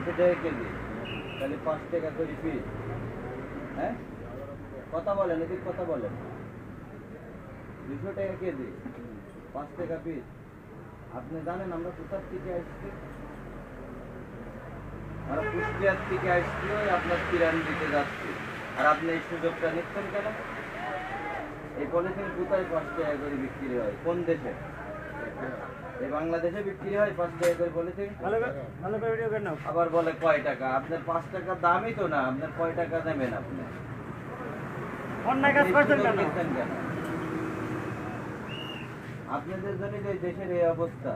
দুশো টাকা কেজি। তাহলে পাঁচ টাকা করে পিস। হ্যাঁ? কথা বলেন, এদিক কথা বলেন। দুশো টাকা কেজি, পাঁচ টাকা পিস। আপনি জানেন আমরা কোথার থেকে আসছি? আমরা কুষ্টিয়ার থেকে আসছি ওই আপনার কিরান দিতে যাচ্ছি। আর আপনি এই সুযোগটা নিচ্ছেন কেন? এই পলিথিন কোথায় পাঁচ টাকা করে বিক্রি হয়? কোন দেশে? এই বাংলাদেশে বিক্রি হয় পাঁচ টাকা করে পলিথিন আবার বলে কয় টাকা? আপনার পাঁচ টাকা দামই তো না আপনার কয় টাকা নেবেন আপনি? অন্যায় কাজ করছেন কেন? আপনাদের জন্য যে দেশের এই অবস্থা।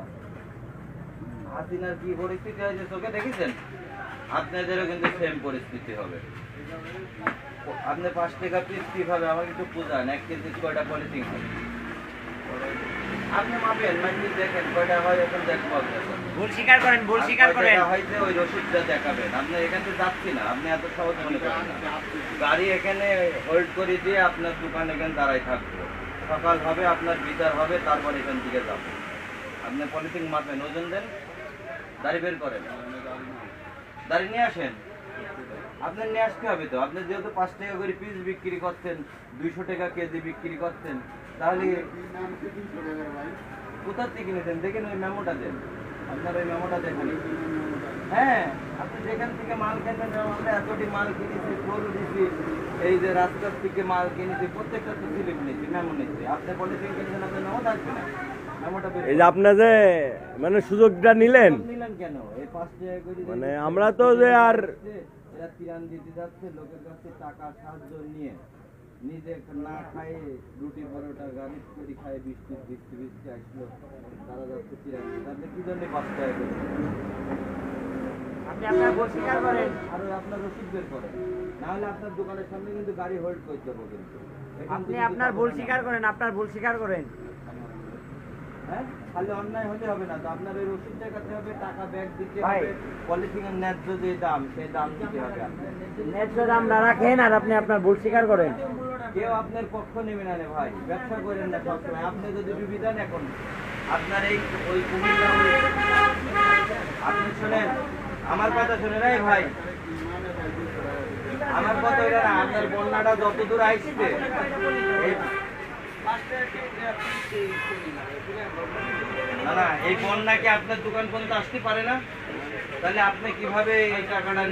হাসিনার কি পরিস্থিতি হয়েছে চোখে দেখেছেন? আপনাদেরও কিন্তু সেম পরিস্থিতি হবে। আপনি পাঁচ টাকা পিস কীভাবে আমাকে একটু বুঝান? এক কেজি কয়টা পলিথিন হয় আপনি মাপেন মাপি দেখেন কয়টা হয় এখন দেখব ভুল স্বীকার করেন ভুল স্বীকার করেন। হয়েছে ওই রসিদটা দেখাবেন। আপনি এখান থেকে যাচ্ছি না আপনি এত সহজ মনে করেন গাড়ি এখানে হোল্ড করে দিয়ে আপনার দোকান এখানে দাঁড়াই থাকব। সকাল হবে আপনার বিচার হবে তারপর এখান থেকে যাব। আপনি পলিথিন মাপেন ওজন দেন। দাড়ি বের করেন। দাড়ি নিয়ে আসেন। আপনার নিয়ে আসতে হবে তো। আপনি যেহেতু পাঁচ টাকা করে পিস বিক্রি করতেন দুইশো টাকা কেজি বিক্রি করতেন তাহলে কোথার থেকে নিতেন দেখেন ওই মেমোটা দেন। আপনার ওই মেমোটা দেখেন। হ্যাঁ আপনি যেখান থেকে মাল কেনেন আমরা এতটি মাল কিনেছি গরু দিছি এই যে রাস্তার থেকে মাল কিনেছি প্রত্যেকটা তো স্লিপ নিচ্ছি মেমো নিচ্ছি আপনি পলিথিন কিনছেন আপনার মেমো থাকবে না। এই যে মানে সুযোগটা নিলেন নিলেন কেন? এই পাঁচ টাকা করে মানে আমরা তো যে আর- এরা তিরান দিতে যাচ্ছে লোকের কাছে টাকা সাহায্য নিয়ে। নিজে না খায়ে রুটি পরোটা গাড়ি করে খায় বৃষ্টি বৃষ্টি বৃষ্টি আসলো। তারা যাচ্ছে তিরান দিতে। আপনি কি জন্য টাকা করে আপনি আপনার ভুল স্বীকার করেন। আর আপনার রসিদ বের করেন। না আপনার দোকানের সামনে কিন্তু গাড়ি হোল্ড করে দেবো কিন্তু আপনি আপনার ভুল স্বীকার করেন আপনার ভুল স্বীকার করেন। হ্যাঁ খালি অন্যায় হলে হবে না। তো আপনার ওই রসিদ দেখাতে হবে টাকা ব্যাগ দিতে। হবে পলিথিনের ন্যায্য যে দাম সেই দাম দিতে হবে ন্যায্য দাম না রাখেন আর আপনি আপনার ভুল স্বীকার করেন। কেউ আপনার পক্ষ নেবে না রে ভাই ব্যবসা করেন না সবসময়। আপনি যদি ডুবি দেন এখন আপনার এই ওই কুমিল্লা আপনি শোনেন আমার কথা শুনে রে ভাই। আমার কথা ওইটা না আপনার বন্যাটা যত দূর আসছে এই- না না, এই নাকি আপনার দোকান পর্যন্ত আসতে পারে না। তাহলে আপনি কীভাবে এই টাকাটা